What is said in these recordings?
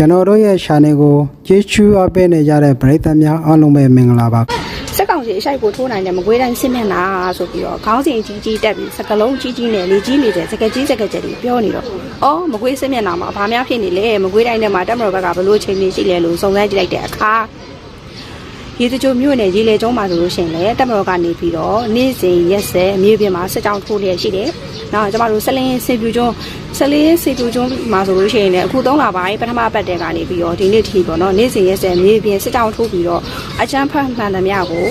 ကျွန်တော်တို့ရဲ့ channel ကိုကြည့်ချူအပ်ပေးနေကြတဲ့ပရိသတ်များအားလုံးပဲမင်္ဂလာပါစက်ကောင်စီအရှိုက်ကိုထိုးနိုင်တယ်မကွေးတိုင်းစစ်မျက်နှာဆိုပြီးတော့ခေါင်းစဉ်ကြီးကြီးတက်ပြီးစကလုံးကြီးကြီးနဲ့လေကြီးနေတဲ့စကကြီးစကကြက်တွေပြောနေတော့အော်မကွေးစစ်မျက်နှာမှာဘာများဖြစ်နေလဲမကွေးတိုင်းထဲမှာတက်မတော်ဘက်ကဘလို့ချိန်နေရှိလဲလို့စုံစမ်းကြည့်လိုက်တဲ့အခါ ရေတကြိုမြို့နယ်ရေလေကျုံးမှာဆိုလို့ရှိရင်လည်းတက်မတော်ကနေပြီးတော့နေ့စဉ်ရက်ဆက်အမျိုးပြင်မှာစစ်ကြောင်းထိုးလျက်ရှိတယ်။နောက်ကျမတို့ဆလင်းစေပြူကျွန်းဆလင်းစေပြူကျွန်းမှာဆိုလို့ရှိရင်လည်းအခု3လပိုင်းပထမပတ်တဲ့ကနေပြီးတော့ဒီနေ့ထိပေါ့နော်နေ့စဉ်ရက်ဆက်အမျိုးပြင်စစ်ကြောင်းထိုးပြီးတော့အချမ်းဖတ်မှန်သမျှကို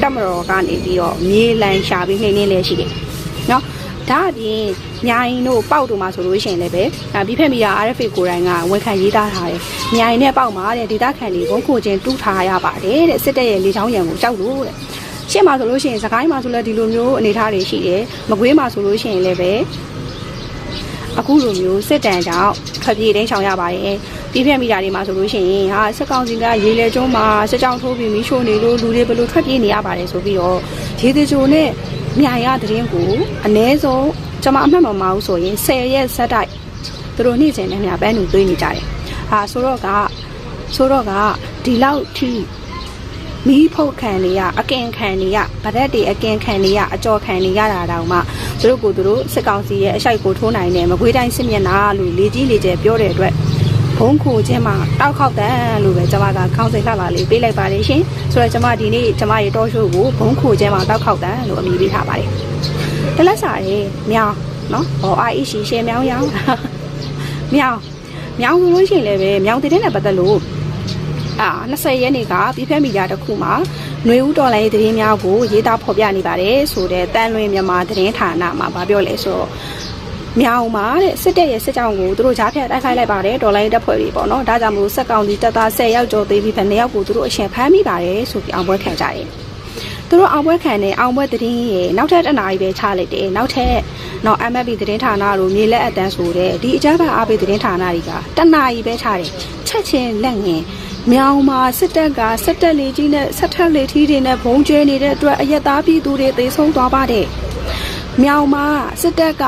တက်မတော်ကနေပြီးတော့မြေလန်ရှာပြီးနှိမ့်နှင်းလျက်ရှိတယ်။နော်ဒါအပြင် ညာရင်တို့ပေါက်တို့မှာဆိုလို့ရှိရင်လည်းပဲဒါပြီးဖက်မီယာ RFA ကိုယ်တိုင်ကဝန်ခံရေးသားထားတယ်။ညာရင်နဲ့ပေါက်မှာတဲ့ဒေတာခန်တွေဘုံခိုချင်းတူးထားရပါတယ်တဲ့စစ်တပ်ရဲ့လေချောင်းရံကိုကြောက်လို့တဲ့။ရှေ့မှာဆိုလို့ရှိရင်စကိုင်းမှာဆိုလည်းဒီလိုမျိုးအနေထားတွေရှိတယ်။မကွေးမှာဆိုလို့ရှိရင်လည်းပဲအခုလိုမျိုးစစ်တမ်းကြောင့်ထွက်ပြေးတိမ်းချောင်ရပါတယ်။ပြီးဖက်မီယာတွေမှာဆိုလို့ရှိရင်ဟာစစ်ကောင်စီကရေလေကျုံးမှာစစ်ကြောင်းထိုးပြီးမီးရှို့နေလို့လူတွေဘယ်လိုထွက်ပြေးနေရပါတယ်ဆိုပြီးတော့ရေတကြိုနဲ့မြိုင်ရတဲ့ရင်ကိုအ ਨੇ ဆုံး ကျွန်မအမှတ်မမအောင်ဆိုရင်10ရက်ဆက်တိုက်သူတို့နေ့စဉ်နဲ့ညပန်းတူသွေးနေကြတယ်။ဟာဆိုတော့ကဆိုတော့ကဒီလောက်ထိမီးဖုတ်ခံနေရအကင်ခံနေရဗရက်တွေအကင်ခံနေရအကြော်ခံနေရတာတောင်မှသူတို့ကိုသူတို့စစ်ကောင်စီရဲ့အရှိုက်ကိုထိုးနိုင်တယ်မကွေးတိုင်းစစ်မျက်နှာလို့လေကြီးလေကျယ်ပြောတဲ့အတွက်ဘုံခိုခြင်းမှာတောက်ခောက်တန်းလို့ပဲကျွန်မကခေါင်းစဉ်လှလာလေးပေးလိုက်ပါလေရှင်ဆိုတော့ကျွန်မဒီနေ့ကျွန်မရဲ့တောရှိုးကိုဘုံခိုခြင်းမှာတောက်ခောက်တန်းလို့အမည်ပေးထားပါတယ် တလက်စာရေးမြောင်းနော်ဟောအာအီရှိရှယ်မြောင်းရောင်းမြောင်းမြောင်းဆိုလို့ရှိရင်လည်းပဲမြောင်းတဲ့နဲ့ပတ်သက်လို့အာ20ရက်နေ့ကပြဖက်မီဒီယာတစ်ခုမှာຫນွေဦးတော်လိုင်းသတင်းများကိုရေးသားဖော်ပြနေပါတယ်ဆိုတဲ့တန်လွင်မြန်မာသတင်းဌာနမှာဗာပြောလဲဆိုတော့မြောင်းမှာတဲ့စစ်တပ်ရဲ့စစ်ကြောင်းကိုသူတို့ကြားဖြတ်တိုက်ခိုက်လိုက်ပါတယ်ဒေါ်လာရေးတပ်ဖွဲ့တွေပေါ့နော်ဒါကြောင့်မို့စက်ကောင်ဒီတပ်သား10ယောက်ကျော်သေးပြီးဖက်2ယောက်ကိုသူတို့အရှင်ဖမ်းမိပါတယ်ဆိုပြီးအောင်ပွဲခံကြတယ် သူတို့အောင်ပွဲခံတဲ့အောင်ပွဲသတင်းရဲ့နောက်ထပ်တစ်နာရီပဲချလိုက်တယ်နောက်ထပ်နော် MFB သတင်းဌာနတို့မြေလက်အတန်းဆိုတဲ့ဒီအကြမ်းဖက်အားပေးသတင်းဌာနတွေကတစ်နာရီပဲချတယ်ချက်ချင်းလက်ငင်မြောင်မှာစစ်တပ်ကစစ်တပ်လေကြီးနဲ့ဆက်ထက်လေထီးတွေနဲ့ဘုံကျဲနေတဲ့အတွက်အရက်သားပြည်သူတွေသေဆုံးသွားပါတယ်မြောင်မှာစစ်တပ်က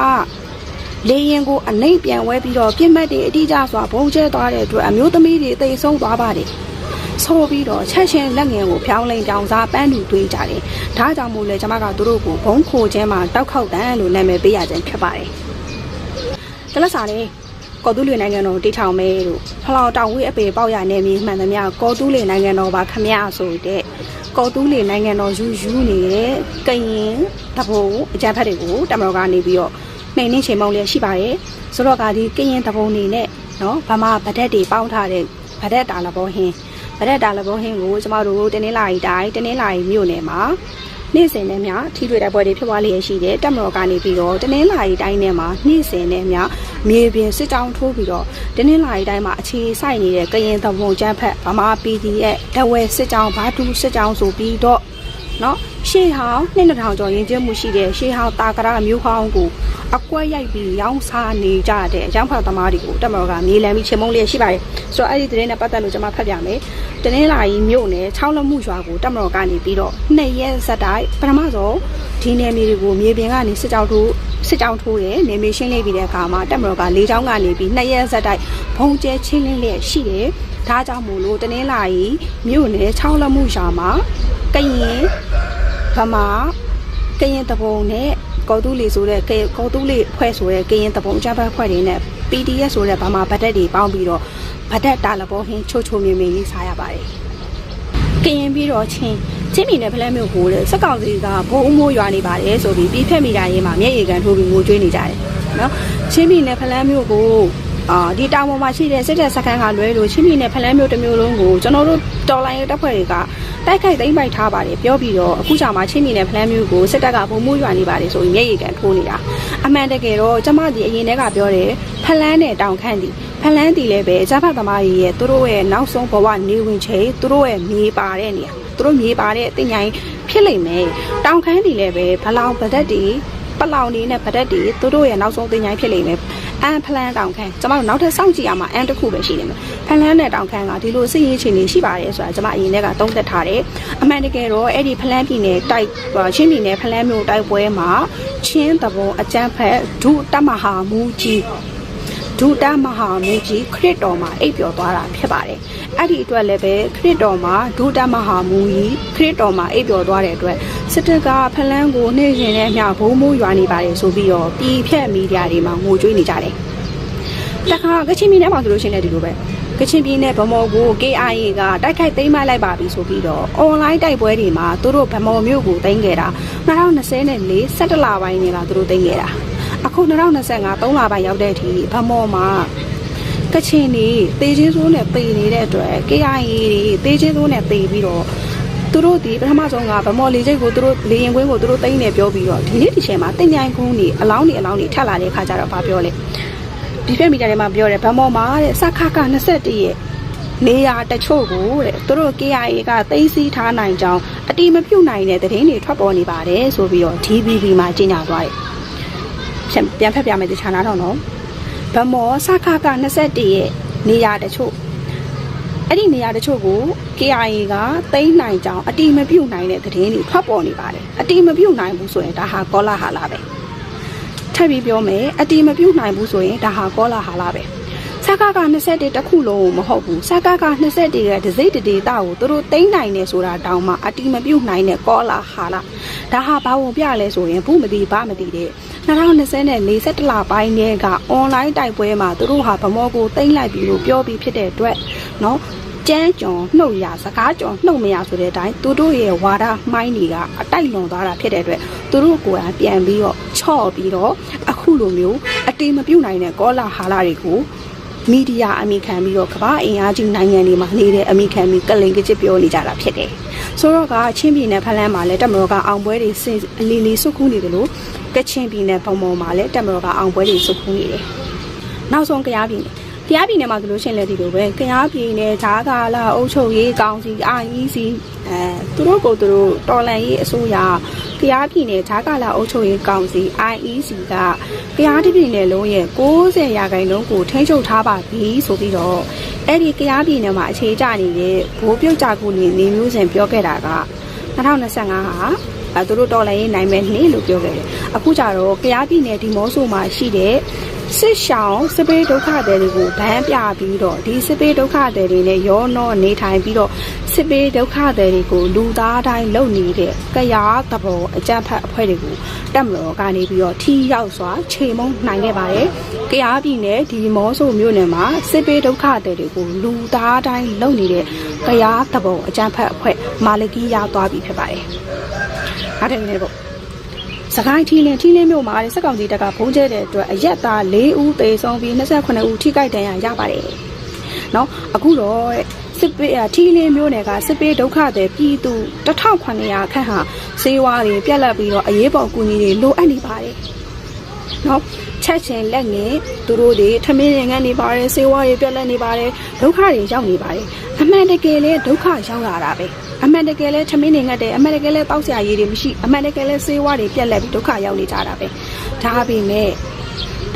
လေရင်ကိုအနှိမ့်ပြန်ဝဲပြီးတော့ပြစ်မှတ်တွေအတိအကျစွာဘုံကျဲသွားတဲ့အတွက်အမျိုးသမီးတွေတိတ်ဆုံးသွားပါတယ်။ ဆိုပြီးတော့ချက်ချင်းလက်ငယ်ကိုဖြောင်းလိန်ကြောင်စားပန်းတူတွေးကြတယ်။ဒါကြောင့်မို့လဲကျွန်မကသူတို့ကိုဘုံခိုခြင်းမှာတောက်ခောက်တန်းလို့နာမည်ပေးရခြင်းဖြစ်ပါတယ်။တလက်စာလေးကော်တူးလီနိုင်ငံတော်တိထောင်မဲလို့ဖလောက်တောင်ဝေးအပေပေါက်ရနေမြေမှန်သမျှကော်တူးလီနိုင်ငံတော်ပါခမရဆိုတဲ့ကော်တူးလီနိုင်ငံတော်ယူယူနေတဲ့ကရင်တဘုံအကြမ်းဖက်တွေကိုတမတော်ကနေပြီးတော့နှိမ်နှင်းချိန်မောင်းလျက်ရှိပါတယ်ဆိုတော့ကဒီကရင်တပုံနေနဲ့နော်ဗမာဗဒက်တွေပေါင်းထားတဲ့ဗဒက်တာလဘောဟင်း ဗဒက်တာလဘောဟင်းကိုကျမတို့တင်းနှင်းလာရီတိုင်းတင်းနှင်းလာရီမြို့နယ်မှာနေ့စဉ်နဲ့များထီထွေတိုက်ပွဲတွေဖြစ်ပွားလျက်ရှိတယ်တက်မတော်ကနေပြီးတော့တင်းနှင်းလာရီတိုင်းနဲ့မှာနေ့စဉ်နဲ့များမြေပြင်စစ်ကြောင်းထိုးပြီးတော့တင်းနှင်းလာရီတိုင်းမှာအခြေစိုက်နေတဲ့ကရင်တပုံကျန်းဖက်ဗမာ PDF တဝဲစစ်ကြောင်းဘာတူစစ်ကြောင်းဆိုပြီးတော့နော် ရှေးဟောင်းနှစ်ထောင်ကျော်ရင်ကျဲမှုရှိတဲ့ရှေးဟောင်းတာကရမျိုးဟောင်းကိုအကွက်ရိုက်ပြီးရောင်းစားနေကြတဲ့အကြောင်းဖတ်သမားတွေကိုတက်မတော်ကမြေလံပြီးချေမုံလေးရှိပါတယ်ဆိုတော့အဲ့ဒီသတင်းနဲ့ပတ်သက်လို့ကျွန်မဖတ်ပြမယ်တနင်္လာရီမြို့နယ်6လက်မှုရွာကိုတက်မတော်ကနေပြီးတော့နှစ်ရက်ဆက်တိုက်ပထမဆုံးဒီနယ်မြေတွေကိုမြေပြင်ကနေစစ်ကြောင်းထိုးစစ်ကြောင်းထိုးတယ်နေမြေရှင်းလေးပြီးတဲ့အခါမှာတက်မတော်ကလေးချောင်းကနေပြီးနှစ်ရက်ဆက်တိုက်ဘုံကျဲချင်းလင်းလျက်ရှိတယ်ဒါကြောင့်မို့လို့တနင်္လာရီမြို့နယ်6လက်မှုရွာမှာကရင် ဗမာကရင်တပုံနဲ့ကော်တူးလီဆိုတဲ့ကော်တူးလီဖွဲ့ဆိုတဲ့ကရင်တပုံအကြမ်းဖက်ဖွဲ့တွေနဲ့ PDF ဆိုတဲ့ဗမာဗတ်တက်တွေပေါင်းပြီးတော့ဗတ်တက်တာလဘောဟင်းချိုချိုမြင်မြင်ရေးစားရပါတယ်။ကရင်ပြီးတော့ချင်းချင်းမီနဲ့ဖလဲမျိုးကိုတဲ့စက်ကောင်စီကဘုံမိုးရွာနေပါတယ်ဆိုပြီးပြီးဖက်မိတာရေးမှာမျက်ရည်ကန်ထိုးပြီးငိုကြွေးနေကြတယ်နော်။ချင်းမီနဲ့ဖလဲမျိုးကို အာဒီတောင်ပေါ်မှာရှိတဲ့စစ်တပ်စခန်းကလွဲလို့ချင်းမီနဲ့ဖလန်းမျိုးတစ်မျိုးလုံးကိုကျွန်တော်တို့တော်လိုင်းတပ်ဖွဲ့တွေကတိုက်ခိုက်သိမ်းပိုက်ထားပါတယ်ပြောပြီးတော့အခုချိန်မှာချင်းမီနဲ့ဖလန်းမျိုးကိုစစ်တပ်ကပုံမှုရွာနေပါတယ်ဆိုပြီးမျက်ရည်ကန်ထိုးနေတာအမှန်တကယ်တော့ကျမဒီအရင်တည်းကပြောတယ်ဖလန်းနဲ့တောင်ခန့်ဒီဖလန်းတီလည်းပဲဂျာဖတ်သမားကြီးရဲ့သူတို့ရဲ့နောက်ဆုံးဘဝနေဝင်ချိန်သူတို့ရဲ့မြေပါတဲ့နေရာသူတို့မြေပါတဲ့အသိဉာဏ်ဖြစ်လိမ့်မယ်တောင်ခန့်တီလည်းပဲဘလောင်ဗဒက်တီပလောင်နေနဲ့ဗဒက်တီသူတို့ရဲ့နောက်ဆုံးသိဉာဏ်ဖြစ်လိမ့်မယ် အန်ဖလန်တောင်ခမ်းကျမတို့နောက်ထပ်စောင့်ကြည့်ရမှာအန်တစ်ခုပဲရှိနေမှာဖလန်နဲ့တောင်ခမ်းကဒီလိုစစ်ရေးချင်းတွေရှိပါတယ်ဆိုတာကျမအရင်ကသုံးသက်ထားတယ်အမှန်တကယ်တော့အဲ့ဒီဖလန်ပြည်နယ်တိုက်ချင်းပြည်နယ်ဖလန်မြို့တိုက်ပွဲမှာချင်းတဘုံအကြမ်းဖက်ဒုတမဟာမူကြီး ဒဒုတမဟာမင်းကြီးခရစ်တော်မှာအိပ်ပျော်သွားတာဖြစ်ပါတယ်အဲ့ဒီအတွက်လည်းပဲခရစ်တော်မှာဒုတမဟာမူကြီးခရစ်တော်မှာအိပ်ပျော်သွားတဲ့အတွက်စစ်တပ်ကဖလန်းကိုနှိမ့်ရှင်နဲ့မျှဘုံမိုးရွာနေပါတယ်ဆိုပြီးတော့ပြည်ဖြတ်မီဒီယာတွေမှာငိုကြွေးနေကြတယ်တခါကချင်ပြည်နယ်မှာဆိုလို့ရှိရင်လည်းဒီလိုပဲကချင်ပြည်နယ်ဗမော်ကို KIA ကတိုက်ခိုက်သိမ်းမလိုက်ပါပြီဆိုပြီးတော့ online တိုက်ပွဲတွေမှာသူတို့ဗမော်မြို့ကိုသိမ်းခဲ့တာ2024 17လပိုင်းနေလားသူတို့သိမ်းခဲ့တာ အခု2025 3လပိုင်းရောက်တဲ့အထိဗမော်မှာကချင်နေတေချင်းစိုးနဲ့ပေနေတဲ့အတွက် KIA တွေတေချင်းစိုးနဲ့ပေပြီးတော့သူတို့ဒီပထမဆုံးကဗမော်လေချိတ်ကိုသူတို့လေရင်ကွင်းကိုသူတို့သိမ်းနေပြောပြီးတော့ဒီနေ့ဒီချိန်မှာတင်ញိုင်ကုန်းနေအလောင်းနေအလောင်းနေထက်လာတဲ့ခါကျတော့ဗာပြောလေဒီဖက်မီဒီယာထဲမှာပြောတယ်ဗမော်မှာတဲ့စခါက21ရဲ့နေရာတချို့ကိုတဲ့သူတို့ KIA ကသိမ်းဆည်းထားနိုင်ကြောင်းအတိမပြုတ်နိုင်တဲ့သတင်းတွေထွက်ပေါ်နေပါတယ်ဆိုပြီးတော့ DVB မှာကြေညာသွားတယ်။ ပြန်ပြန်ဖက်ပြမယ်ဒီဌာနတော့နော်။ဗမောစခက21ရဲ့နေရာတချို့အဲ့ဒီနေရာတချို့ကို KIA ကသိမ်းနိုင်ကြောင်းအတိမပြုတ်နိုင်တဲ့သတင်းတွေထွက်ပေါ်နေပါတယ်။အတိမပြုတ်နိုင်ဘူးဆိုရင်ဒါဟာကောလာဟာလာပဲ။ထပ်ပြီးပြောမယ်အတိမပြုတ်နိုင်ဘူးဆိုရင်ဒါဟာကောလာဟာလာပဲ။ စကားက21တစ်ခုလုံးကိုမဟုတ်ဘူးစကားက21ရဲ့ဒစိတ်တဒေတာကိုသူတို့တိမ့်နိုင်နေဆိုတာတောင်မှအတိမပြုတ်နိုင်တဲ့ကောလာဟာလာဒါဟာဘာဝင်ပြလဲဆိုရင်ဘူးမသိဘာမသိတဲ့2020နဲ့47လပိုင်းတည်းကအွန်လိုင်းတိုက်ပွဲမှာသူတို့ဟာဗမောကိုတိမ့်လိုက်ပြီလို့ပြောပြီးဖြစ်တဲ့အတွက်เนาะကျန်းကြုံနှုတ်ရစကားကြုံနှုတ်မရဆိုတဲ့အတိုင်းသူတို့ရဲ့ဝါဒမှိုင်းတွေကအတိုက်လွန်သွားတာဖြစ်တဲ့အတွက်သူတို့ကိုယ်တိုင်ပြန်ပြီးတော့ချော့ပြီးတော့အခုလိုမျိုးအတိမပြုတ်နိုင်တဲ့ကောလာဟာလာတွေကို မီဒီယာအမိခံပြီးတော့ကမ္ဘာအင်အားကြီးနိုင်ငံတွေမှာနေတဲ့အမိခံပြီးကလိန်ကချစ်ပြောနေကြတာဖြစ်တယ်။ဆိုတော့ကချင်းပြည်နယ်ဖလန်းမှာလည်းတက်မတော်ကအောင်ပွဲတွေစင်အလီလီစုခုနေတယ်လို့ကချင်ပြည်နယ်ပုံပေါ်မှာလည်းတက်မတော်ကအောင်ပွဲတွေစုခုနေတယ်။နောက်ဆုံးကြားပြည်နယ် ကြားပြည်နယ်မှာဆိုလို့ရှိရင်လည်းဒီလိုပဲကြားပြည်နယ်ဂျားကာလာအုပ်ချုပ်ရေးကောင်စီ IEC အဲသူတို့ကိုသူတို့တော်လန်ရေးအစိုးရကြားပြည်နယ်ဂျားကာလာအုပ်ချုပ်ရေးကောင်စီ IEC ကကြားပြည်နယ်လုံးရဲ့60ရာခိုင်နှုန်းကိုထိန်းချုပ်ထားပါပြီဆိုပြီးတော့အဲ့ဒီကြားပြည်နယ်မှာအခြေကျနေတဲ့ဘိုးပြုတ်ကြကူနေနေမျိုးစဉ်ပြောခဲ့တာက2025ဟာအဲသူတို့တော်လည်းရေးနိုင်မဲ့နေ့လို့ပြောခဲ့တယ်အခုကျတော့ကြားပြည်နယ်ဒီမော့ဆိုမှာရှိတဲ့ စစ်ရှောင်းစပေးဒုက္ခသည်တွေကိုဗန်းပြပြီးတော့ဒီစပေးဒုက္ခသည်တွေနဲ့ရောနှောနေထိုင်ပြီးတော့စပေးဒုက္ခသည်တွေကိုလူသားတိုင်းလုံနေတဲ့ကရားသဘောအကြမ်းဖက်အဖွဲ့တွေကိုတက်မတော်ကနေပြီးတော့ထီရောက်စွာခြေမုံနိုင်ခဲ့ပါတယ်။ကရားပြည်နယ်ဒီမောဆိုမြို့နယ်မှာစစ်ပေးဒုက္ခသည်တွေကိုလူသားတိုင်းလုံနေတဲ့ကရားသဘောအကြမ်းဖက်အဖွဲ့မာလကီရသွားပြီဖြစ်ပါတယ်။အားတယ်နေပေါ့ စကိုင်းထီလင်းထီလင်းမြို့မှာစက်ကောင်စီတပ်ကဖုံးကျဲတဲ့အတွက်အရက်သား၄ဦးသေဆုံးပြီး28ဦးထိခိုက်ဒဏ်ရာရပါတယ်။နော်အခုတော့တဲ့စစ်ပေးထီလင်းမြို့နယ်ကစစ်ပေးဒုက္ခသည်ပြည်သူ1900ခန့်ဟာစေဝါတွေပြက်လက်ပြီးတော့အရေးပေါ်ကူညီတွေလိုအပ်နေပါတယ်။ နော်ချက်ချင်းလက်ငယ်သူတို့တွေထမင်းရင်ငန်းနေပါတယ်စေဝါတွေပြက်လက်နေပါတယ်ဒုက္ခတွေရောက်နေပါတယ်အမှန်တကယ်လဲဒုက္ခရောက်လာတာပဲအမှန်တကယ်လဲထမင်းနေငတ်တယ်အမှန်တကယ်လဲတောက်ဆရာရည်တွေမရှိအမှန်တကယ်လဲစေဝါတွေပြက်လက်ပြီးဒုက္ခရောက်နေကြတာပဲဒါပေမဲ့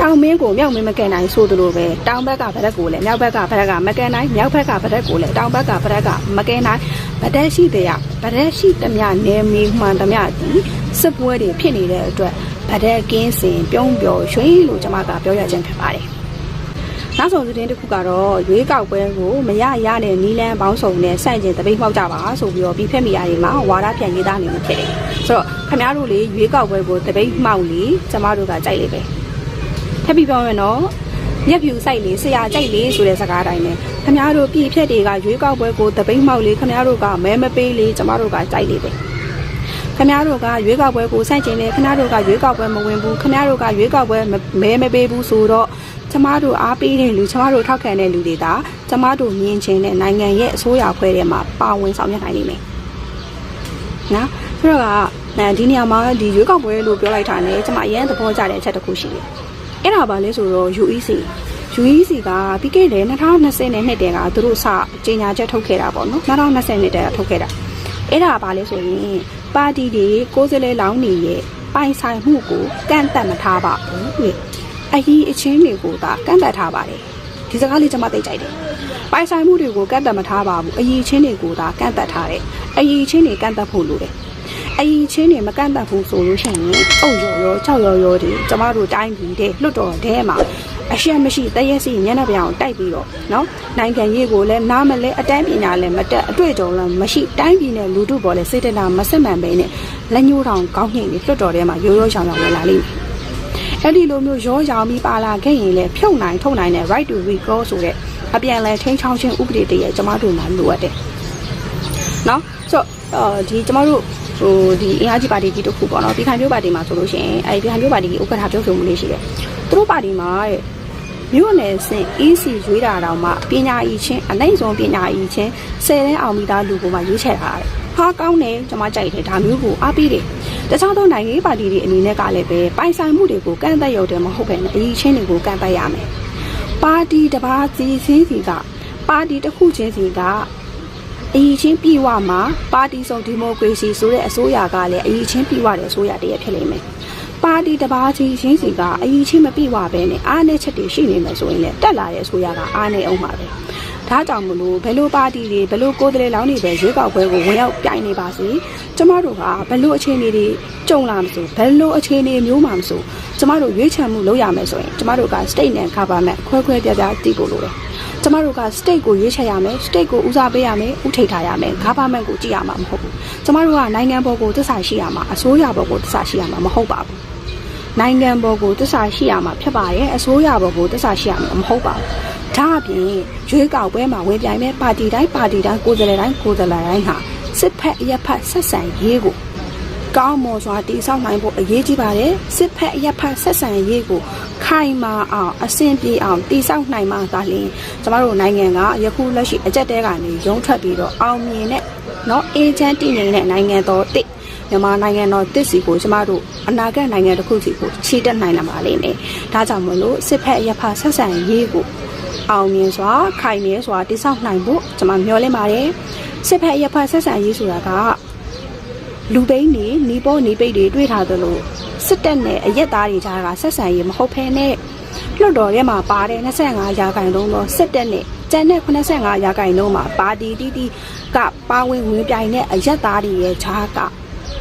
တောင်မင်းကိုမြောက်မင်းမကန်နိုင်ဆိုသလိုပဲတောင်ဘက်ကဗရက်ကိုလည်းမြောက်ဘက်ကဗရက်ကမကန်နိုင်မြောက်ဘက်ကဗရက်ကိုလည်းတောင်ဘက်ကဗရက်ကမကန်နိုင်ဗရက်ရှိတဲ့ဗရက်ရှိသမျှနေမီမှန်သမျှဒီစစ်ပွဲတွေဖြစ်နေတဲ့အတွက် ဗရက်ကင်းစင်ပြုံးပျော်ရွှင်လို့ကျွန်မကပြောရခြင်းဖြစ်ပါတယ်နောက်ဆုံးသတင်းတစ်ခုကတော့ရွေးကောက်ပွဲကိုမရရတဲ့နီလန်းပေါင်းစုံနဲ့စန့်ကျင်တပိတ်မှောက်ကြပါဆိုပြီးတော့ပြီးဖက်မီယာတွေမှာဝါဒပြန်ရေးသားနေလို့ဖြစ်တယ်။ဆိုတော့ခင်ဗျားတို့လေရွေးကောက်ပွဲကိုတပိတ်မှောက်လေကျမတို့ကကြိုက်လေပဲ။ထပ်ပြီးပြောမယ်နော်။ရက်ဖြူဆိုင်လေဆရာကြိုက်လေဆိုတဲ့စကားတိုင်းနဲ့ခင်ဗျားတို့ပြည်ဖြက်တွေကရွေးကောက်ပွဲကိုတပိတ်မှောက်လေခင်ဗျားတို့ကမဲမပေးလေကျမတို့ကကြိုက်လေပဲ။ ခင်ဗျားတို့ကရွေးကောက်ပွဲကိုစန့်ကျင်တယ်ခင်ဗျားတို့ကရွေးကောက်ပွဲမဝင်ဘူးခင်ဗျားတို့ကရွေးကောက်ပွဲမဲမပေးဘူးဆိုတော့ကျမတို့အားပေးတဲ့လူကျမတို့ထောက်ခံတဲ့လူတွေကကျမတို့မြင်ချင်တဲ့နိုင်ငံရဲ့အစိုးရအဖွဲ့ထဲမှာပါဝင်ဆောင်ရွက်နိုင်နေမယ်။နော်ဆိုတော့ကအဲဒီနေရာမှာဒီရွေးကောက်ပွဲလို့ပြောလိုက်တာနဲ့ကျမအရင်သဘောကျတဲ့အချက်တစ်ခုရှိတယ်။အဲ့ဒါပါလဲဆိုတော့ UEC UEC ကပြီးခဲ့တဲ့2020နဲ့နှစ်တည်းကသူတို့စကြေညာချက်ထုတ်ခဲ့တာပေါ့နော်2020နှစ်တည်းကထုတ်ခဲ့တာအဲ့ဒါပါလဲဆိုရင် ပါတီတွေကိုယ်စားလှယ်လောင်းနေရဲ့ပိုင်ဆိုင်မှုကိုကန့်သတ်မထားပါဘူးတွေ့အကြီးအချင်းတွေကိုသာကန့်သတ်ထားပါတယ်ဒီစကားလေးကျွန်မသိကြိုက်တယ်ပိုင်ဆိုင်မှုတွေကိုကန့်သတ်မထားပါဘူးအကြီးချင်းတွေကိုသာကန့်သတ်ထားတယ်အကြီးချင်းတွေကန့်သတ်ဖို့လိုတယ်အကြီးချင်းတွေမကန့်သတ်ဘူးဆိုလို့ရှိရင်အုပ်ရော်ရောကြောက်ရော်ရော်တွေကျမတို့တိုင်းပြည်တဲ့လွတ်တော်တဲမှာ အအရှက်မရှိတရက်စီမျက်နှာပြောင်တိုက်ပြီးတော့နော်နိုင်ငံရေးကိုလည်းနားမလဲအတန်းပညာလည်းမတက်အတွေ့အကြုံလည်းမရှိတိုင်းပြည်နဲ့လူထုပေါ်လည်းစိတ်တနာမစစ်မှန်ပဲနဲ့လက်ညှိုးတောင်ကောင်းနှိမ့်ပြီးလွတ်တော်ထဲမှာရိုးရိုးချောင်ချောင်ဝင်လာလိမ့်မယ်အဲ့ဒီလိုမျိုးရောရောင်ပြီးပါလာခဲ့ရင်လည်းဖြုတ်နိုင်ထုတ်နိုင်တဲ့ right to recall ဆိုတဲ့အပြန်လဲထိန်းချောင်းခြင်းဥပဒေတည်းရဲ့ကျမတို့မှာလိုအပ်တယ်နော်ဆိုတော့အော်ဒီကျမတို့ဟိုဒီအင်အားကြီးပါတီကြီးတစ်ခုပေါ့နော်ဒီခိုင်မျိုးပါတီမှာဆိုလို့ရှိရင်အဲဒီခိုင်မျိုးပါတီကြီးဥက္ကဋ္ဌပြောဆိုမှုလေးရှိတယ်သူတို့ပါတီမှာတဲ့ မြို့နယ်စင် EC ရွေးတာတော့မှပညာအီချင်းအနိုင်ဆုံးပညာအီချင်းဆယ်တန်းအောင်မိသားလူကိုမှရွေးချယ်ထားတယ်။ဟာကောင်းတယ်ကျွန်မကြိုက်တယ်ဒါမျိုးကိုအားပေးတယ်။တခြားသောနိုင်ငံရေးပါတီတွေအနေနဲ့ကလည်းပဲပိုင်ဆိုင်မှုတွေကိုကန့်သက်ရုံတည်းမဟုတ်ဘဲနဲ့အီချင်းတွေကိုကန့်သက်ရမယ်။ပါတီတစ်ပါးစီစင်းစီကပါတီတစ်ခုချင်းစီကအီချင်းပြည်ဝမှာပါတီစုံဒီမိုကရေစီဆိုတဲ့အစိုးရကလည်းအီချင်းပြည်ဝတဲ့အစိုးရတည်းဖြစ်လိမ့်မယ်။ ပါတီတစ်ပါးချင်းချင်းစီကအရင်ချင်းမပြည့်ဝပဲနဲ့အားနဲ့ချက်တွေရှိနေမယ်ဆိုရင်လည်းတက်လာတဲ့အစိုးရကအားနဲ့အောင်ပါပဲဒါကြောင့်မလို့ဘယ်လိုပါတီတွေဘယ်လိုကိုယ်တည်းလောင်းနေပဲရွေးကောက်ပွဲကိုဝင်ရောက်ပြိုင်နေပါစေကျမတို့ကဘယ်လိုအခြေအနေတွေကြုံလာမလို့ဘယ်လိုအခြေအနေမျိုးမှမဆိုကျမတို့ရွေးချယ်မှုလုပ်ရမယ်ဆိုရင်ကျမတို့က state နဲ့ government ခွဲခွဲပြားပြားတည်ဖို့လိုတယ်ကျမတို့က state ကိုရွေးချယ်ရမယ် state ကိုဦးစားပေးရမယ်ဥထိတ်ထားရမယ် government ကိုကြည့်ရမှာမဟုတ်ဘူးကျမတို့ကနိုင်ငံပေါ်ကိုသစ္စာရှိရမှာအစိုးရပေါ်ကိုသစ္စာရှိရမှာမဟုတ်ပါဘူး နိုင်ငံပေါ်ကိုတစ္ဆာရှိရမှာဖြစ်ပါတယ်အစိုးရပေါ်ကိုတစ္ဆာရှိရမှာမဟုတ်ပါဘူးဒါအပြင်ရွေးကောက်ပွဲမှာဝင်ပြိုင်မဲ့ပါတီတိုင်းပါတီတိုင်းကိုယ်စားလှယ်တိုင်းကိုယ်စားလှယ်တိုင်းဟာစစ်ဖက်အရက်ဖက်ဆက်ဆံရေးကိုကောင်းမွန်စွာတည်ဆောက်နိုင်ဖို့အရေးကြီးပါတယ်စစ်ဖက်အရက်ဖက်ဆက်ဆံရေးကိုခိုင်မာအောင်အဆင်ပြေအောင်တည်ဆောက်နိုင်မှသာလျှင်ကျမတို့နိုင်ငံကယခုလက်ရှိအကြက်တဲကနေရုံးထွက်ပြီးတော့အောင်မြင်တဲ့เนาะအေဂျင့်တည်နေတဲ့နိုင်ငံတော်တစ် မြန်မာနိုင်ငံတော်တစ်စီကိုကျမတို့အနာဂတ်နိုင်ငံတစ်ခုစီကိုခြေတက်နိုင်လာပါလိမ့်မယ်။ဒါကြောင့်မလို့စစ်ဖက်အရဖဆက်ဆံရေးကိုအောင်မြင်စွာခိုင်မြဲစွာတည်ဆောက်နိုင်ဖို့ကျွန်မမျှော်လင့်ပါတယ်။စစ်ဖက်အရဖဆက်ဆံရေးဆိုတာကလူပိန်းနေနီးပေါ်နီးပိတ်တွေတွေ့ထားသလိုစစ်တပ်နဲ့အရက်သားတွေကြားကဆက်ဆံရေးမဟုတ်ဘဲနဲ့လွတ်တော်ထဲမှာပါတဲ့25ရာခိုင်နှုန်းသောစစ်တပ်နဲ့ကျန်တဲ့85ရာခိုင်နှုန်းမှာပါတီတီတီကပါဝင်ဝင်ပြိုင်တဲ့အရက်သားတွေရဲ့ဈာက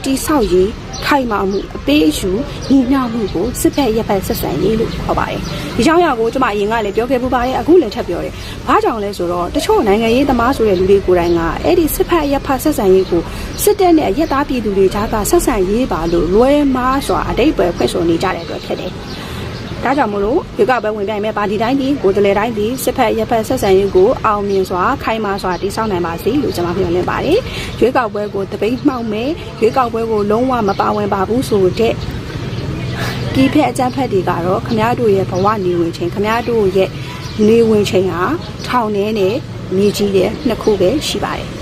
တိဆောက်ရေးခိုင်မာမှုအပေးအယူညီမျှမှုကိုစစ်ဖက်ရက်ဖက်ဆက်ဆံရေးလို့ခေါ်ပါတယ်။ဒီကြောင့်ရကိုကျွန်မအရင်ကလည်းပြောခဲ့ပူပါတယ်အခုလည်းထပ်ပြောတယ်။ဘာကြောင့်လဲဆိုတော့တချို့နိုင်ငံရေးသမားဆိုတဲ့လူတွေကိုယ်တိုင်ကအဲ့ဒီစစ်ဖက်ရက်ဖက်ဆက်ဆံရေးကိုစစ်တပ်နဲ့ရက်သားပြည်သူတွေကြားကဆက်ဆံရေးပါလို့လွဲမားစွာအတိတ်ပဲဖွင့်ဆိုနေကြတဲ့အတွက်ဖြစ်တယ်။ ဒါကြောင့်မလို့ဒီကပဲဝင်ပြိုင်မဲ့ပါတီတိုင်းဒီကိုယ်တလေတိုင်းဒီစစ်ဖက်ရက်ဖက်ဆက်ဆံရေးကိုအောင်မြင်စွာခိုင်မာစွာတည်ဆောက်နိုင်ပါစေလို့ကျွန်မပြောလင့်ပါတယ်။ရွေးကောက်ပွဲကိုတပိတ်မှောက်မယ်ရွေးကောက်ပွဲကိုလုံးဝမပါဝင်ပါဘူးဆိုတဲ့ဒီဖက်အကြမ်းဖက်တွေကတော့ခမားတို့ရဲ့ဘဝနေဝင်ချိန်ခမားတို့ရဲ့နေဝင်ချိန်ဟာထောင်ထဲနဲ့မြေကြီးတဲ့နှစ်ခုပဲရှိပါတယ်